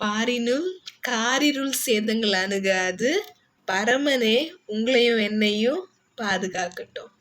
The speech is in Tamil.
பாரினுள் காரிருள் சேதங்கள் அணுகாது. பரமனே உங்களையும் என்னையும் பாதுகாக்கட்டும்.